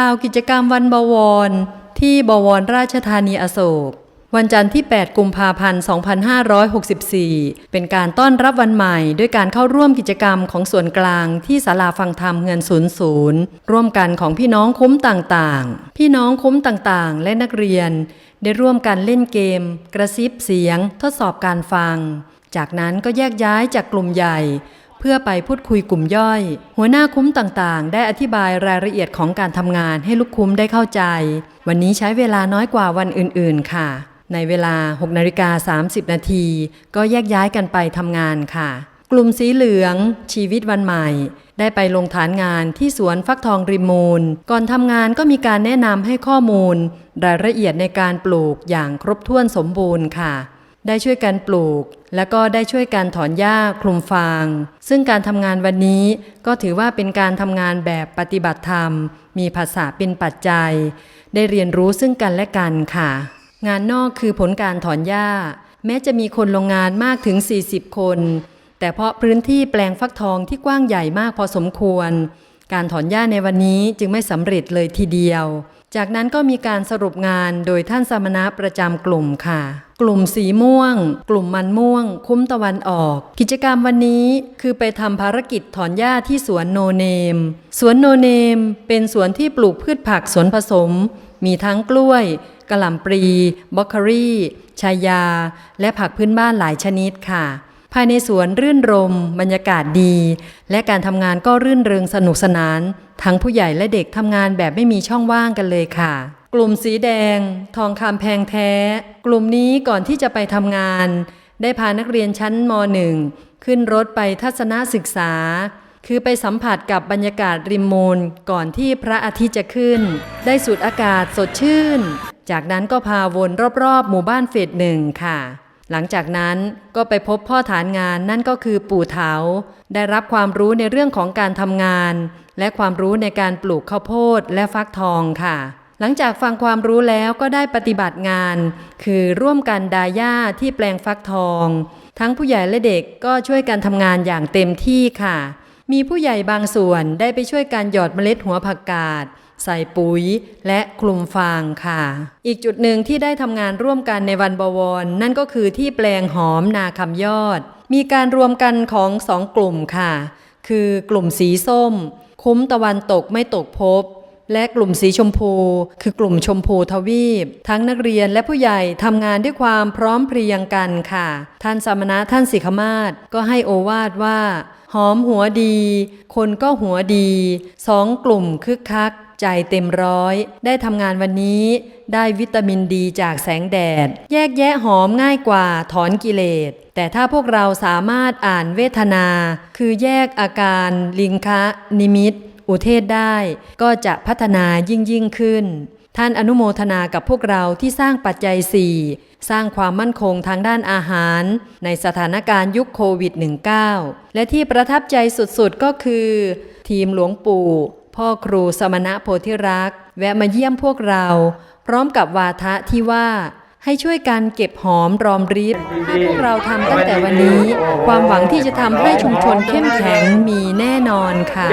ข่าวกิจกรรมวันบวร ที่บวรราชธานีอโศก วันจันทร์ที่ 8 กุมภาพันธ์ 2564 เป็นการต้อนรับวันใหม่ ด้วยการเข้าร่วมกิจกรรมของส่วนกลางที่ศาลาฟังธรรมเงินศูนย์ศูนย์ร่วมกันของพี่น้องคุ้มต่างๆ พี่น้องคุ้มต่างๆ และนักเรียน ได้ร่วมกันเล่นเกม กระซิบเสียง ทดสอบการฟัง จากนั้นก็แยกย้ายจากกลุ่มใหญ่ เพื่อไปพูดคุยกลุ่มย่อย หัวหน้าคุ้มต่างๆ ได้อธิบายรายละเอียดของการทำงานให้ลูกคุ้มได้เข้าใจ วันนี้ใช้เวลาน้อยกว่าวันอื่น ๆ ค่ะ ในเวลา6นาฬิกา30 นาทีก็แยกย้ายกันไปทำงานค่ะ กลุ่มสีเหลือง ชีวิตวันใหม่ ได้ไปลงฐานงานที่สวนฟักทองริมมูล ก่อนทำงานก็มีการแนะนำให้ข้อมูล รายละเอียดในการปลูกอย่างครบถ้วนสมบูรณ์ค่ะ ได้ช่วยกันปลูก แล้วก็ได้ช่วยกันถอนหญ้าคลุมฟาง ซึ่งการทำงานวันนี้ก็ถือว่าเป็นการทำงานแบบปฏิบัติธรรม มีภาษาเป็นปัจจัย ได้เรียนรู้ซึ่งกันและกันค่ะ งานนอกคือผลการถอนหญ้า แม้จะมีคนลงงานมากถึง 40 คน แต่เพราะพื้นที่แปลงฟักทองที่กว้างใหญ่มากพอสมควร การถอนหญ้าในวันนี้จึงไม่สำเร็จเลยทีเดียว จากนั้นก็มีการสรุปงานโดยท่านสมณะประจำกลุ่มค่ะ กลุ่มสีม่วง กลุ่มมันม่วง คุ้มตะวันออก กิจกรรมวันนี้คือไปทำภารกิจถอนหญ้าที่สวนโนเนม สวนโนเนม เป็นสวนที่ปลูกพืชผักสวนผสม มีทั้งกล้วยกะหล่ำปลีบล็อกเคอรี่ชายา และผักพื้นบ้านหลายชนิดค่ะ ภายในสวนรื่นรม บรรยากาศดี และการทำงานก็รื่นเริงสนุกสนาน ทั้งผู้ใหญ่และเด็กทำงานแบบไม่มีช่องว่างกันเลยค่ะ กลุ่มสีแดง ทองคำแพงแท้ กลุ่มนี้ก่อนที่จะไปทำงาน ได้พานักเรียนชั้นม .1 ขึ้นรถไปทัศนศึกษา คือไปสัมผัสกับบรรยากาศริมมูลก่อนที่พระอาทิตย์จะขึ้น ได้สูดอากาศสดชื่น จากนั้นก็พาวนรอบๆ หมู่บ้านเฟสหนึ่งค่ะ หลังจากนั้นก็ไปพบพ่อฐานงานนั่นก็คือปู่เถา ได้รับความรู้ในเรื่องของการทำงาน และความรู้ในการปลูกข้าวโพดและฟักทองค่ะ หลังจากฟังความรู้แล้วก็ได้ปฏิบัติงาน คือร่วมกันดาหญ้าที่แปลงฟักทอง ทั้งผู้ใหญ่และเด็กก็ช่วยกันทำงานอย่างเต็มที่ค่ะ มีผู้ใหญ่บางส่วนได้ไปช่วยการหยอดเมล็ดหัวผักกาด ใส่ปุ๋ยและคลุมฟางค่ะ อีกจุดหนึ่งที่ได้ทำงานร่วมกันในวันบวร นั่นก็คือที่แปลงหอมนาคำยอด มีการรวมกันของสองกลุ่มค่ะ คือกลุ่มสีส้ม คุ้มตะวันตกไม่ตกภพและกลุ่มสีชมพู คือกลุ่มชมพูทวีป ทั้งนักเรียนและผู้ใหญ่ทำงานด้วยความพร้อมเพรียงกันค่ะ ท่านสมณะท่านสิขมาศก็ให้โอวาทว่า หอมหัวดี คนก็หัวดี สองกลุ่มคึกคัก ใจเต็มร้อย ได้ทำงานวันนี้ ได้วิตามินดีจากแสงแดด แยกแยะหอมง่ายกว่าถอนกิเลส แต่ถ้าพวกเราสามารถอ่านเวทนา คือแยกอาการลิงคะนิมิต อุเทศได้ ก็จะพัฒนายิ่งยิ่งขึ้น ท่านอนุโมทนากับพวกเราที่สร้างปัจจัย4สร้างความมั่นคงทางด้านอาหาร ในสถานการณ์ยุคโควิด -19 และที่ประทับใจสุดๆก็คือ ทีมหลวงปู่ พ่อครูสมณะโพธิรักษ์ แวะมาเยี่ยมพวกเรา พร้อมกับวาทะที่ว่าให้ช่วยกันเก็บหอมรอมริบถ้าพวกเราทำตั้งแต่วันนี้ ความหวังที่จะทำให้ชุมชนเข้มแข็งมีแน่นอนค่ะ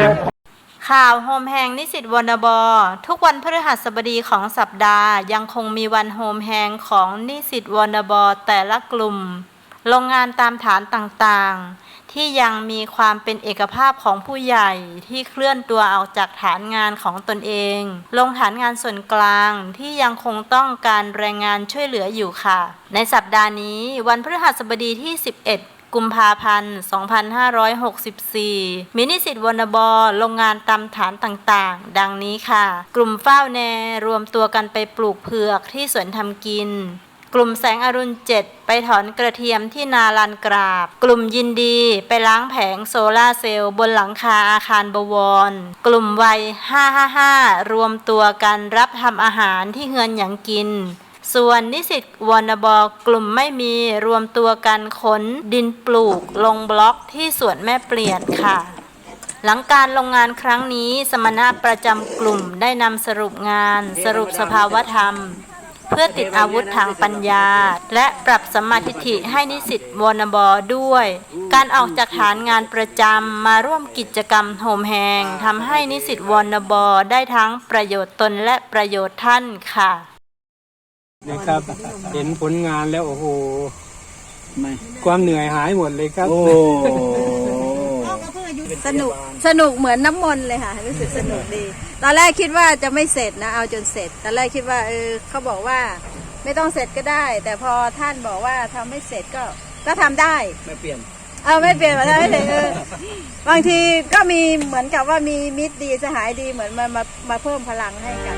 ข่าวโฮมแฮงนิสิตวอนบอทุกวันพฤหัสบดีของสัปดาห์ ยังคงมีวันโฮมแฮงของนิสิตวอนบอแต่ละกลุ่ม โรงงานตามฐานต่างๆ ที่ยังมีความเป็นเอกภาพของผู้ใหญ่ที่เคลื่อนตัวออกจากฐานงานของตนเอง ลงฐานงานส่วนกลางที่ยังคงต้องการแรงงานช่วยเหลืออยู่ค่ะ ในสัปดาห์นี้วันพฤหัสบดีที่ 11กุมภาพันธ์ 2564 มินิสิตวนบอโรงงานตามฐานต่างๆ ดังนี้ค่ะ กลุ่มเฝ้าแนรวมตัวกันไปปลูกเผือกที่สวนทำกิน กลุ่มแสงอรุณเจ็ดไปถอนกระเทียมที่นาลันกราบ กลุ่มยินดีไปล้างแผงโซลาเซลล์บนหลังคาอาคารบวร กลุ่มวัย 555 รวมตัวกันรับทำอาหารที่เฮือนหยังกิน ส่วนนิสิตวอนบอกลุ่มไม่มีรวมตัวกันขนดินปลูกลงบล็อกที่สวนแม่เปลี่ยนค่ะหลังการลงงานครั้งนี้ สมณะประจำกลุ่มได้นำสรุปงาน สรุปสภาวธรรม เพื่อติดอาวุธทางปัญญา และปรับสัมมาทิฏฐิให้นิสิตวนบด้วย การออกจากฐานงานประจำมาร่วมกิจกรรมโฮมแฮงทำให้นิสิตวนบได้ทั้งประโยชน์ตนและประโยชน์ท่านค่ะนะครับ เห็นผลงานแล้วโอ้โหไม่ความเหนื่อยหายหมดเลยครับ โอ้ สนุกสนุกเหมือนน้ำมนต์เลยค่ะ รู้สึกสนุกดี ตอนแรกคิดว่าจะไม่เสร็จนะ เอาจนเสร็จ ตอนแรกคิดว่าเออเขาบอกว่าไม่ต้องเสร็จก็ได้ แต่พอท่านบอกว่าทำไม่เสร็จก็ก็ทำได้ไม่เปลี่ยนเออไม่เปลี่ยนมาได้เลยเออบางทีก็มีเหมือนกับว่ามีมิตรดีสหายดีเหมือนมามามาเพิ่มพลังให้กัน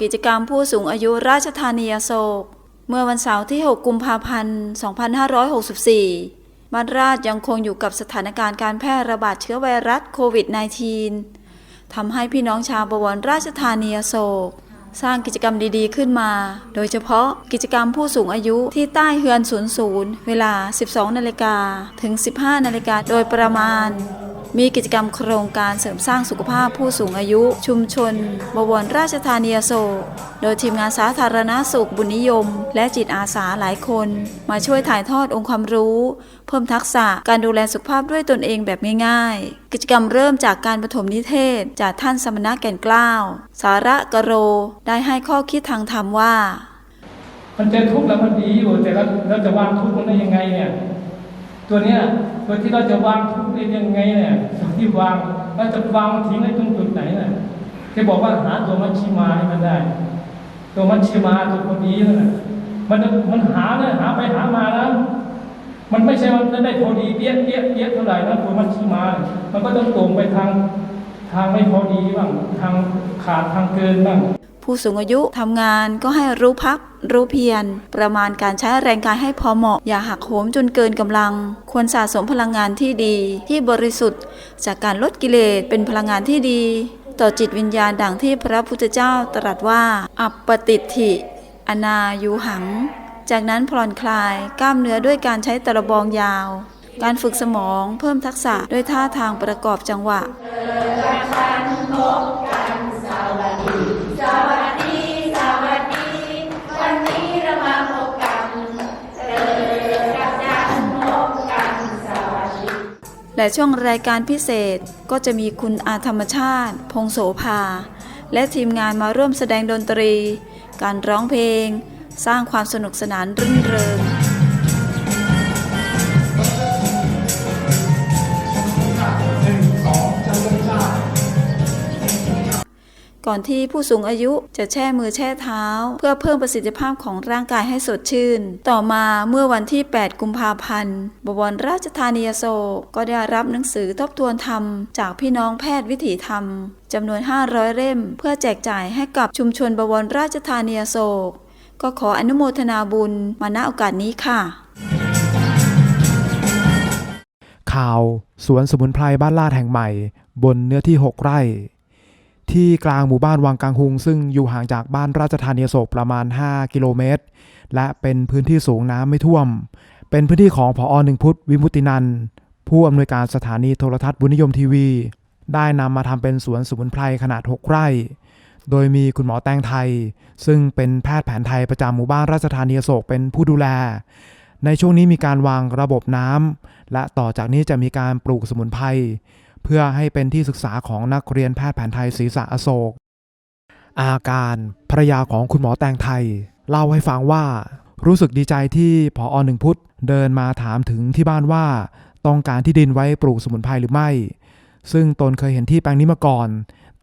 กิจกรรมผู้สูงอายุราชธานีอโศก เมื่อวันเสาร์ที่ 6 กุมภาพันธ์ 2564 บ้านราชยังคงอยู่กับสถานการณ์การแพร่ระบาดเชื้อไวรัสโควิด -19 ทำให้พี่น้องชาวบวรราชธานีอโศก สร้างกิจกรรมดีๆขึ้นมา โดยเฉพาะกิจกรรมผู้สูงอายุที่ใต้เฮือน 00 เวลา 12 นาฬิกาถึง 15 นาฬิกาโดยประมาณ มีกิจกรรมโครงการเสริมสร้างสุขภาพผู้สูงอายุ ชุมชน บวรราชธานีอโศกโดยทีมงานสาธารณสุขบุญนิยม และจิตอาสาหลายคน มาช่วยถ่ายทอดองค์ความรู้ เพิ่มทักษะการดูแลสุขภาพด้วยตนเองแบบง่ายๆ กิจกรรมเริ่มจากการปฐมนิเทศ จากท่านสมณะแก่นกล้าว สาระกะโร ได้ให้ข้อคิดทางธรรมว่า มันเจอทุกข์แล้วมันดีอยู่แต่เราเราจะวางทุกข์มันได้ยังไงเนี่ยตัวเนี้ย ตัวที่เราจะวางทุกข์ได้ยังไงเนี่ยตัวที่วางเราจะวางทิ้งไว้ตรงจุดไหนเนี่ยที่บอกว่าหาตัวมัชชิมาให้มันได้ ตัวมัชชิมาตัวพอดีนั่นน่ะมันมันหาเนี่ยหาไปหามานะมันไม่ใช่ว่าได้พอดีเปี้ยเปี้ยเปี้ยเท่าไหร่นะตัวมัชชิมา มันก็ต้องตรงไปทางทางไม่พอดีบ้างทางขาดทางเกินบ้าง ผู้สูงอายุทำงานก็ให้รู้พัก รู้เพียร ประมาณการใช้แรงกายให้พอเหมาะ อย่าหักโหมจนเกินกำลัง ควรสะสมพลังงานที่ดี ที่บริสุทธิ์ จากการลดกิเลสเป็นพลังงานที่ดี ต่อจิตวิญญาณดังที่พระพุทธเจ้าตรัสว่า อัปปติฐิอนายุหัง จากนั้นผ่อนคลายกล้ามเนื้อด้วยการใช้ตะบองยาว การฝึกสมองเพิ่มทักษะด้วยท่าทางประกอบจังหวะ และช่วงรายการพิเศษก็จะมีคุณอาธรรมชาติ พงโสภา และทีมงานมาร่วมแสดงดนตรี การร้องเพลง สร้างความสนุกสนานรื่นเริง ก่อนที่ผู้สูงอายุจะแช่มือแช่เท้า เพื่อเพิ่มประสิทธิภาพของร่างกายให้สดชื่น ต่อมาเมื่อวันที่ 8 กุมภาพันธ์บวรราชธานีอโศกก็ได้รับหนังสือทบทวนธรรม จากพี่น้องแพทย์วิถีธรรมจำนวน 500 เล่ม เพื่อแจกจ่ายให้กับชุมชนบวรราชธานีอโศกก็ขออนุโมทนาบุญมาณโอกาสนี้ค่ะ ข่าว สวนสมุนไพรบ้านลาดแห่งใหม่ บนเนื้อที่ 6 ไร่ ที่กลางหมู่บ้านวังกังหุง ซึ่งอยู่ห่างจากบ้านราชธานีโศกประมาณ 5 กิโลเมตร และเป็นพื้นที่สูงน้ำไม่ท่วม เป็นพื้นที่ของพออหนึ่งพุทธวิมุตินันผู้อำนวยการสถานีโทรทัศน์บุญนิยมทีวี ได้นำมาทำเป็นสวนสมุนไพรขนาด 6 ไร่ โดยมีคุณหมอแตงไทย ซึ่งเป็นแพทย์แผนไทยประจำหมู่บ้านราชธานีโศกเป็นผู้ดูแล ในช่วงนี้มีการวางระบบน้ำและต่อจากนี้จะมีการปลูกสมุนไพร พื่อให้เป็นที่ศึกษาของนักเรียนแพทย์แผนไทยศรีษะอโศก อาการภรยาของคุณหมอแตงไทย เล่าให้ฟังว่า รู้สึกดีใจที่พออหนึ่งพุทธเดินมาถามถึงที่บ้านว่า ต้องการที่ดินไว้ปลูกสมุนไพรหรือไม่ ซึ่งตนเคยเห็นที่แปลงนี้มาก่อน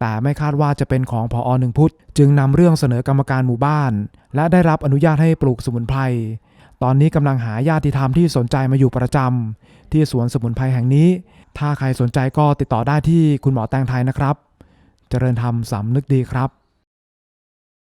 แต่ไม่คาดว่าจะเป็นของพออหนึ่งพุทธจึงนำเรื่องเสนอกรรมการหมู่บ้าน และได้รับอนุญาตให้ปลูกสมุนไพรตอนนี้กำลังหาญาติธรรมที่สนใจมาอยู่ประจำที่สวนสมุนไพรแห่งนี้ ถ้าใครสนใจก็ติดต่อได้ที่คุณหมอแตงไทยนะครับ เจริญธรรมสำนึกดีครับ